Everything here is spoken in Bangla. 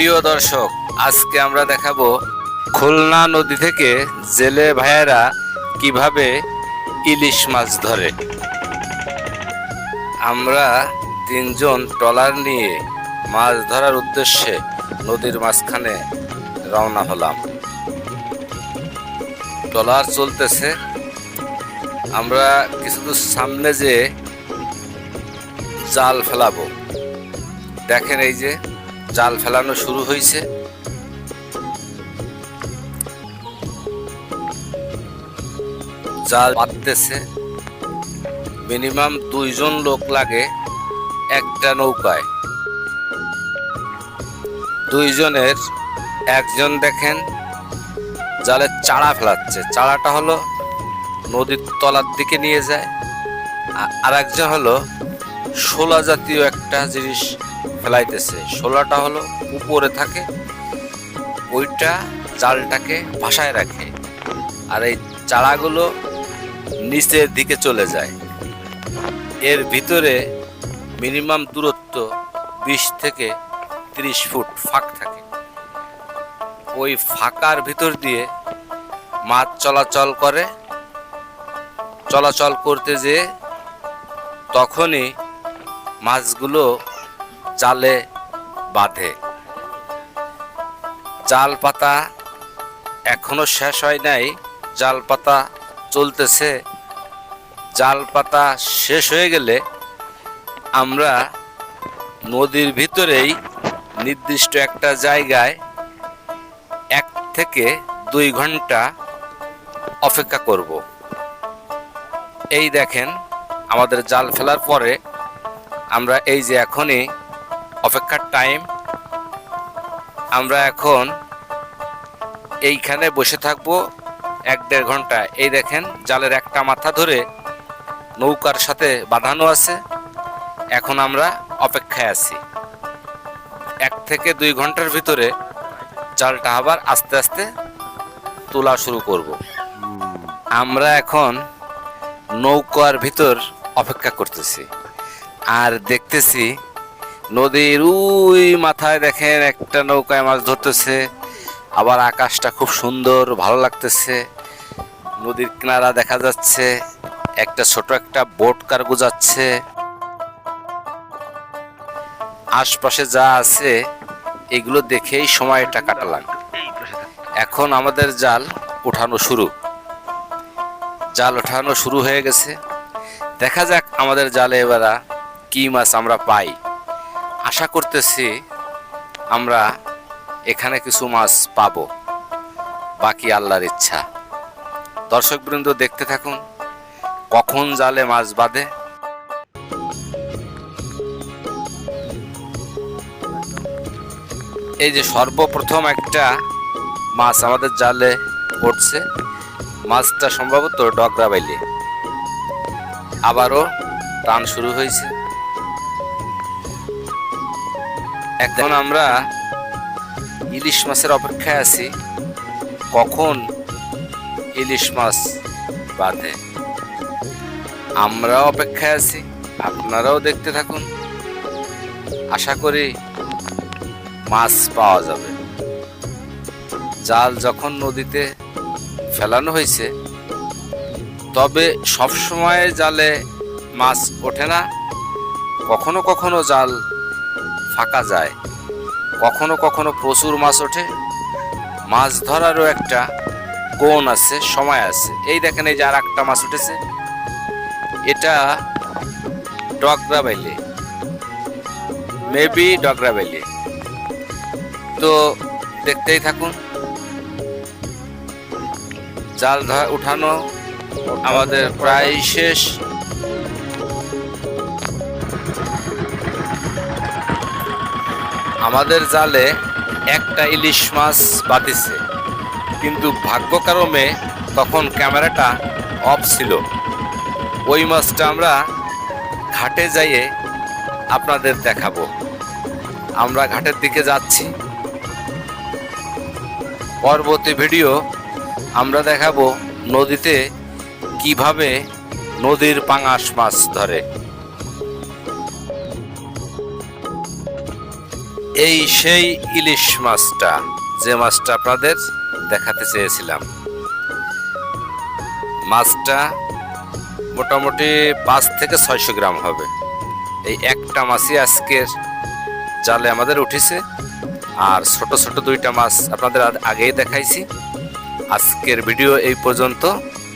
প্রিয় দর্শক, আজকে আমরা দেখাবো খুলনা নদী থেকে জেলে ভাইয়েরা কীভাবে ইলিশ মাছ ধরে। আমরা তিনজন ট্রলার নিয়ে মাছ ধরার উদ্দেশ্যে নদীর মাঝখানে রওনা হলাম। ট্রলার চলতেছে। আমরা কিছু দূর সামনে যে জাল ফেলাবো। দেখেন এই যে জাল ফেলানো শুরু হয়েছে জাল পাততেছে মিনিমাম দুইজন লোক লাগে একটা নৌকায়। দুইজনের একজন দেখেন জালের চাড়া ফেলাচ্ছে। চাড়াটা হলো নদীর তলার দিকে নিয়ে যায়। আর একজন হলো শোলা জাতীয় একটা জিনিস ফেলাইতেছে। শোলাটা হলো উপরে থাকে, ওইটা চালটাকে ভাসায় রাখে আর এই চারাগুলো নিচের দিকে চলে যায়। এর ভিতরে মিনিমাম দূরত্ব বিশ থেকে তিরিশ ফুট ফাঁক থাকে। ওই ফাঁকার ভিতর দিয়ে মাছ চলাচল করে। চলাচল করতে যেয়ে তখনই মাছগুলো জালে বাঁধে। জাল পাতা এখনও শেষ হয় নাই জাল পাতা চলতেছে। জাল পাতা শেষ হয়ে গেলে আমরা নদীর ভিতরেই নির্দিষ্ট একটা জায়গায় এক থেকে দুই ঘণ্টা অপেক্ষা করব। এই দেখেন, আমাদের জাল ফেলার পরে আমরা এই যে এখনই অপেক্ষার টাইম আমরা এখন এইখানে বসে থাকব এক দেড় ঘণ্টা এই দেখেন, জালের একটা মাথা ধরে নৌকার সাথে বাঁধানো আছে। এখন আমরা অপেক্ষায় আছি। এক থেকে দুই ঘণ্টার ভিতরে জালটা আবার আস্তে আস্তে তোলা শুরু করব। আমরা এখন নৌকার ভিতর অপেক্ষা করতেছি। আর দেখতেছি নদীর উই মাথায় দেখেন একটা নৌকায় মাছ ধরতেছে। আবার আকাশটা খুব সুন্দর, ভালো লাগতেছে। নদীর কিনারা দেখা যাচ্ছে, একটা ছোট একটা বোট কার্গো যাচ্ছে আশপাশে যা আছে, এগুলো দেখেই সময়টা কাটালাম। এখন আমাদের জাল ওঠানো শুরু। জাল ওঠানো শুরু হয়ে গেছে। দেখা যাক আমাদের জালে এবারা কি মাছ আমরা পাই। আশা করতেছি আমরা এখানে কিছু মাছ পাবো। বাকি আল্লাহর ইচ্ছা। দর্শকবৃন্দ দেখতে থাকুন, কখন জালে মাছ বাঁধে। এই যে সর্বপ্রথম একটা মাছ আমাদের জালে পড়ছে। মাছটা সম্ভবত ডগরা বাইলে। আবারও টান শুরু হয়েছে। এখন আমরা ইলিশ মাছের অপেক্ষায় আছি। কখন ইলিশ মাছ বাঁধে আমরাও অপেক্ষায় আছি আপনারাও দেখতে থাকুন। আশা করি মাছ পাওয়া যাবে। জাল যখন নদীতে ফেলানো হয়েছে তবে সবসময় জালে মাছ ওঠে না। কখনো কখনো জাল ফাঁকা যায়। কখনো কখনো প্রচুর মাছ ওঠে। মাছ ধরারও একটা কোন আছে, সময় আছে। এই দেখেন এই যে আর একটা মাছ উঠেছে। এটা ডগরা বাইলে মেবি ডগরা বাইলে তো দেখতেই থাকুন। জাল ধরা উঠানো আমাদের প্রায় শেষ। আমাদের জালে একটা ইলিশ মাছ বাতিছে কিন্তু ভাগ্যক্রমে তখন ক্যামেরাটা অফ ছিল। ওই মাছটা আমরা ঘাটে যাইয়ে আপনাদের দেখাবো। আমরা ঘাটের দিকে যাচ্ছি। পরবর্তী ভিডিও আমরা দেখাবো নদীতে কীভাবে নদীর পাঙাশ মাছ ধরে। এই সেই ইলিশ মাছটা, যে মাছটা আপনাদের দেখাতে চেয়েছিলাম। মাছটা মোটামুটি পাঁচ থেকে ছয়শো গ্রাম হবে। এই একটা মাছই আজকের জালে আমাদের উঠেছে। আর ছোট ছোট দুইটা মাছ আপনাদের আগেই দেখাইছি। আজকের ভিডিও এই পর্যন্ত।